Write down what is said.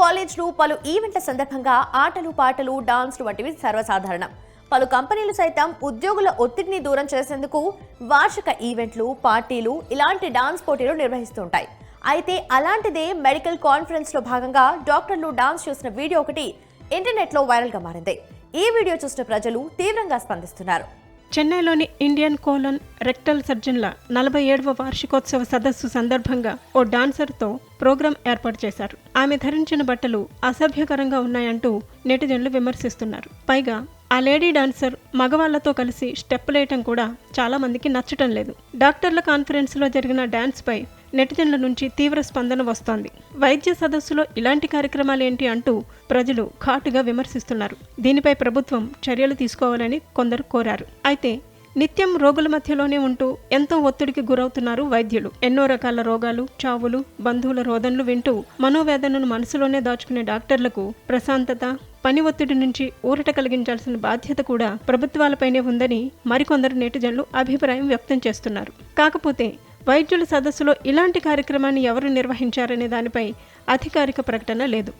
కాలేజ్లు పలు ఈవెంట్ల సందర్భంగా ఆటలు పాటలు డాన్స్లు వంటివి సర్వసాధారణం. పలు కంపెనీలు సైతం ఉద్యోగుల ఒత్తిడిని దూరం చేసేందుకు వార్షిక ఈవెంట్లు పార్టీలు ఇలాంటి డాన్స్ పోటీలు నిర్వహిస్తుంటాయి. అయితే అలాంటిదే మెడికల్ కాన్ఫరెన్స్లో భాగంగా డాక్టర్లు డాన్స్ చూసిన వీడియో ఒకటి ఇంటర్నెట్లో వైరల్గా మారింది. ఈ వీడియో చూసిన ప్రజలు తీవ్రంగా స్పందిస్తున్నారు. చెన్నైలోని ఇండియన్ కోలన్ రెక్టల్ సర్జన్ల నలభై ఏడవ వార్షికోత్సవ సదస్సు సందర్భంగా ఓ డాన్సర్తో ప్రోగ్రాం ఏర్పాటు చేశారు. ఆమె ధరించిన బట్టలు అసభ్యకరంగా ఉన్నాయంటూ నెటిజన్లు విమర్శిస్తున్నారు. పైగా ఆ లేడీ డాన్సర్ మగవాళ్ళతో కలిసి స్టెప్పులేయటం కూడా చాలా మందికి నచ్చటం లేదు. డాక్టర్ల కాన్ఫరెన్స్లో జరిగిన డాన్స్పై నెటిజన్ల నుంచి తీవ్ర స్పందన వస్తోంది. వైద్య సదస్సులో ఇలాంటి కార్యక్రమాలేంటి అంటూ ప్రజలు ఘాటుగా విమర్శిస్తున్నారు. దీనిపై ప్రభుత్వం చర్యలు తీసుకోవాలని కొందరు కోరారు. అయితే నిత్యం రోగుల మధ్యలోనే ఉంటూ ఎంతో ఒత్తిడికి గురవుతున్నారు వైద్యులు. ఎన్నో రకాల రోగాలు చావులు బంధువుల రోదనలు వింటూ మనోవేదనను మనసులోనే దాచుకునే డాక్టర్లకు ప్రశాంతత పని ఒత్తిడి నుంచి ఊరట కలిగించాల్సిన బాధ్యత కూడా ప్రభుత్వాలపైనే ఉందని మరికొందరు నెటిజన్లు అభిప్రాయం వ్యక్తం చేస్తున్నారు. కాకపోతే వైద్యుల సదస్సులో ఇలాంటి కార్యక్రమాన్ని ఎవరు నిర్వహించారనే దానిపై అధికారిక ప్రకటన లేదు.